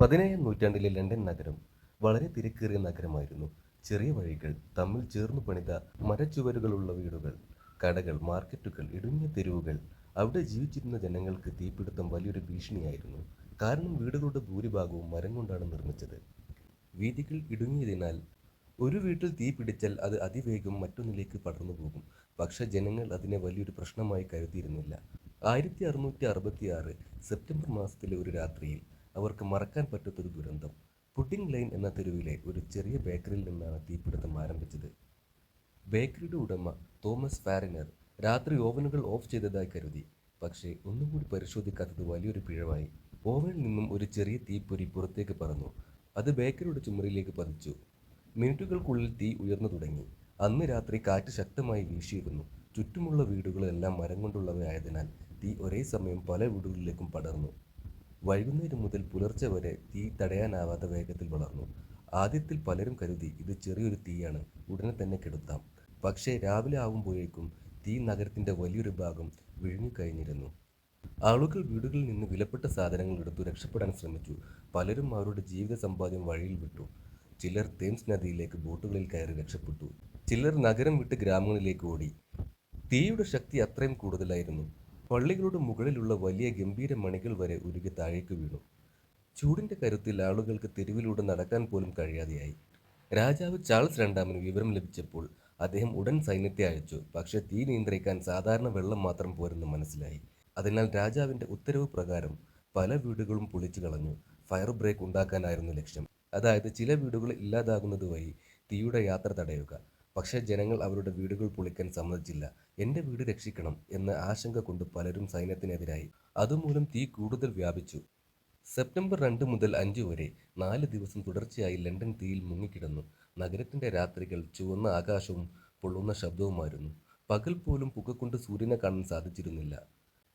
പതിനേഴാം നൂറ്റാണ്ടിലെ ലണ്ടൻ നഗരം വളരെ തിരക്കേറിയ നഗരമായിരുന്നു. ചെറിയ വഴികൾ തമ്മിൽ ചേർന്നു പണിത മരച്ചുവരുകളുള്ള വീടുകൾ കടകൾ മാർക്കറ്റുകൾ ഇടുങ്ങിയ തെരുവുകൾ അവിടെ ജീവിച്ചിരുന്ന ജനങ്ങൾക്ക് തീപിടുത്തം വലിയൊരു ഭീഷണിയായിരുന്നു. കാരണം വീടുകളുടെ ഭൂരിഭാഗവും മരം കൊണ്ടാണ് നിർമ്മിച്ചത്. വീതികൾ ഇടുങ്ങിയതിനാൽ ഒരു വീട്ടിൽ തീ പിടിച്ചാൽ അത് അതിവേഗം മറ്റൊന്നിലേക്ക് പടർന്നു പോകും. പക്ഷെ ജനങ്ങൾ അതിനെ വലിയൊരു പ്രശ്നമായി കരുതിയിരുന്നില്ല. ആയിരത്തി അറുന്നൂറ്റി അറുപത്തി ആറ് സെപ്റ്റംബർ മാസത്തിലെ ഒരു രാത്രിയിൽ അവർക്ക് മറക്കാൻ പറ്റാത്തൊരു ദുരന്തം. പുഡിംഗ് ലൈൻ എന്ന തെരുവിലെ ഒരു ചെറിയ ബേക്കറിയിൽ നിന്നാണ് തീപിടുത്തം ആരംഭിച്ചത്. ബേക്കറിയുടെ ഉടമ തോമസ് ഫാരിനർ രാത്രി ഓവനുകൾ ഓഫ് ചെയ്തതായി കരുതി. പക്ഷേ ഒന്നും കൂടി പരിശോധിക്കാത്തത് വലിയൊരു പിഴവായി. ഓവനിൽ നിന്നും ഒരു ചെറിയ തീപ്പൊരി പുറത്തേക്ക് പറന്നു. അത് ബേക്കറിയുടെ ചുമരിലേക്ക് പതിച്ചു. മിനിറ്റുകൾക്കുള്ളിൽ തീ ഉയർന്നു തുടങ്ങി. അന്ന് രാത്രി കാറ്റ് ശക്തമായി വീശിയിരുന്നു. ചുറ്റുമുള്ള വീടുകളെല്ലാം മരം കൊണ്ടുള്ളവയായതിനാൽ തീ ഒരേ സമയം പല വീടുകളിലേക്കും പടർന്നു. വൈകുന്നേരം മുതൽ പുലർച്ചെ വരെ തീ തടയാനാവാത്ത വേഗത്തിൽ വളർന്നു. ആദ്യത്തിൽ പലരും കരുതി ഇത് ചെറിയൊരു തീയാണ് ഉടനെ തന്നെ കെടുത്താം. പക്ഷേ രാവിലെ ആവുമ്പോഴേക്കും തീ നഗരത്തിന്റെ വലിയൊരു ഭാഗം വിഴുങ്ങിക്കഴിഞ്ഞിരുന്നു ആളുകൾ വീടുകളിൽ നിന്ന് വിലപ്പെട്ട സാധനങ്ങൾ എടുത്തു രക്ഷപ്പെടാൻ ശ്രമിച്ചു. പലരും അവരുടെ ജീവിത സമ്പാദ്യം വഴിയിൽ വിട്ടു. ചിലർ തേംസ് നദിയിലേക്ക് ബോട്ടുകളിൽ കയറി രക്ഷപ്പെട്ടു. ചിലർ നഗരം വിട്ട് ഗ്രാമങ്ങളിലേക്ക് ഓടി. തീയുടെ ശക്തി അത്രയും കൂടുതലായിരുന്നു. പള്ളികളുടെ മുകളിലുള്ള വലിയ ഗംഭീര മണികൾ വരെ ഉരുകി താഴേക്ക് വീണു. ചൂടിന്റെ കരുത്തിൽ ആളുകൾക്ക് തെരുവിലൂടെ നടക്കാൻ പോലും കഴിയാതെയായി. രാജാവ് ചാൾസ് രണ്ടാമന് വിവരം ലഭിച്ചപ്പോൾ അദ്ദേഹം ഉടൻ സൈന്യത്തെ അയച്ചു. പക്ഷേ തീ നിയന്ത്രിക്കാൻ സാധാരണ വെള്ളം മാത്രം പോരെന്ന് മനസ്സിലായി. അതിനാൽ രാജാവിന്റെ ഉത്തരവ് പ്രകാരം പല വീടുകളും പൊളിച്ചു കളഞ്ഞു. ഫയർ ബ്രേക്ക് ഉണ്ടാക്കാനായിരുന്നു ലക്ഷ്യം. അതായത് ചില വീടുകൾ ഇല്ലാതാകുന്നത് വഴി തീയുടെ യാത്ര തടയുക. പക്ഷേ ജനങ്ങൾ അവരുടെ വീടുകൾ പൊളിക്കാൻ സമ്മതിച്ചില്ല. എന്റെ വീട് രക്ഷിക്കണം എന്ന ആശങ്ക കൊണ്ട് പലരും സൈന്യത്തിനെതിരായി. അതുമൂലം തീ കൂടുതൽ വ്യാപിച്ചു. സെപ്റ്റംബർ രണ്ട് മുതൽ അഞ്ച് വരെ നാല് ദിവസം തുടർച്ചയായി ലണ്ടൻ തീയിൽ മുങ്ങിക്കിടന്നു. നഗരത്തിന്റെ രാത്രികൾ ചുവന്ന ആകാശവും പൊള്ളുന്ന ശബ്ദവുമായിരുന്നു. പകൽ പോലും പുകക്കൊണ്ട് സൂര്യനെ കാണാൻ സാധിച്ചിരുന്നില്ല.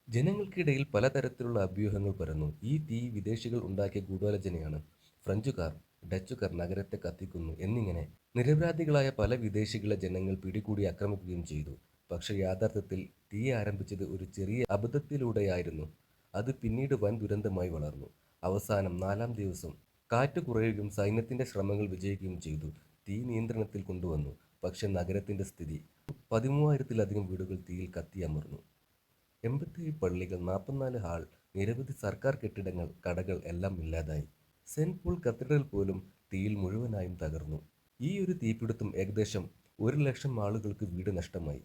ജനങ്ങൾക്കിടയിൽ പലതരത്തിലുള്ള അഭ്യൂഹങ്ങൾ പരന്നു. ഈ തീ വിദേശികൾ ഉണ്ടാക്കിയ ഗൂഢാലോചനയാണ്. ഫ്രഞ്ചുകാർ ഡച്ചുകാർ നഗരത്തെ കത്തിക്കുന്നു എന്നിങ്ങനെ നിരപരാധികളായ പല വിദേശികളെ ജനങ്ങൾ പിടികൂടി ആക്രമിക്കുകയും ചെയ്തു. പക്ഷെ യാഥാർത്ഥ്യത്തിൽ തീ ആരംഭിച്ചത് ഒരു ചെറിയ അബദ്ധത്തിലൂടെയായിരുന്നു. അത് പിന്നീട് വൻ ദുരന്തമായി വളർന്നു. അവസാനം നാലാം ദിവസം കാറ്റ് കുറയുകയും സൈന്യത്തിന്റെ ശ്രമങ്ങൾ വിജയിക്കുകയും ചെയ്തു. തീ നിയന്ത്രണത്തിൽ കൊണ്ടുവന്നു. പക്ഷെ നഗരത്തിന്റെ സ്ഥിതി പതിമൂവായിരത്തിലധികം വീടുകൾ തീയിൽ കത്തിയമർന്നു എൺപത്തിയേഴ് പള്ളികൾ നാൽപ്പത്തിനാല് ഹാൾ നിരവധി സർക്കാർ കെട്ടിടങ്ങൾ കടകൾ എല്ലാം ഇല്ലാതായി. സെന്റ് പോൾ കത്തീഡ്രൽ പോലും തീയിൽ മുഴുവനായും തകർന്നു. ഈ ഒരു തീപിടുത്തം ഏകദേശം ഒരു ലക്ഷം ആളുകൾക്ക് വീട് നഷ്ടമായി.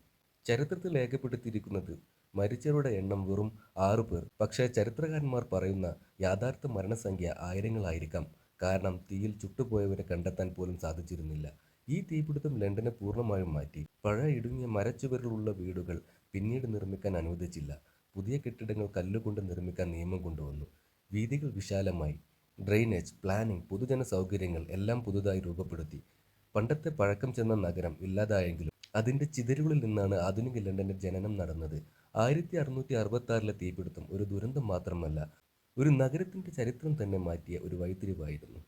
ചരിത്രത്തിൽ രേഖപ്പെടുത്തിയിരിക്കുന്നത് മരിച്ചവരുടെ എണ്ണം വെറും ആറു പേർ. പക്ഷേ ചരിത്രകാരന്മാർ പറയുന്ന യാഥാർത്ഥ മരണസംഖ്യ ആയിരങ്ങളായിരിക്കാം. കാരണം തീയിൽ ചുട്ടുപോയവരെ കണ്ടെത്താൻ പോലും സാധിച്ചിരുന്നില്ല. ഈ തീപിടുത്തം ലണ്ടനെ പൂർണമായും മാറ്റി. പഴയ ഇടുങ്ങിയ മരച്ചുവരിലുള്ള വീടുകൾ പിന്നീട് നിർമ്മിക്കാൻ അനുവദിച്ചില്ല. പുതിയ കെട്ടിടങ്ങൾ കല്ലുകൊണ്ട് നിർമ്മിക്കാൻ നിയമം കൊണ്ടുവന്നു. വീതികൾ വിശാലമായി. ഡ്രെയിനേജ് പ്ലാനിംഗ് പൊതുജന സൗകര്യങ്ങൾ എല്ലാം പുതുതായി രൂപപ്പെടുത്തി. പണ്ടത്തെ പഴക്കം ചെന്ന നഗരം ഇല്ലാതായെങ്കിലും അതിന്റെ ചിതരുകളിൽ നിന്നാണ് ആധുനിക ലണ്ടന്റെ ജനനം നടന്നത്. ആയിരത്തി അറുന്നൂറ്റി അറുപത്തി തീപിടുത്തം ഒരു ദുരന്തം മാത്രമല്ല ഒരു നഗരത്തിന്റെ ചരിത്രം തന്നെ മാറ്റിയ ഒരു വഴിത്തിരിവായിരുന്നു.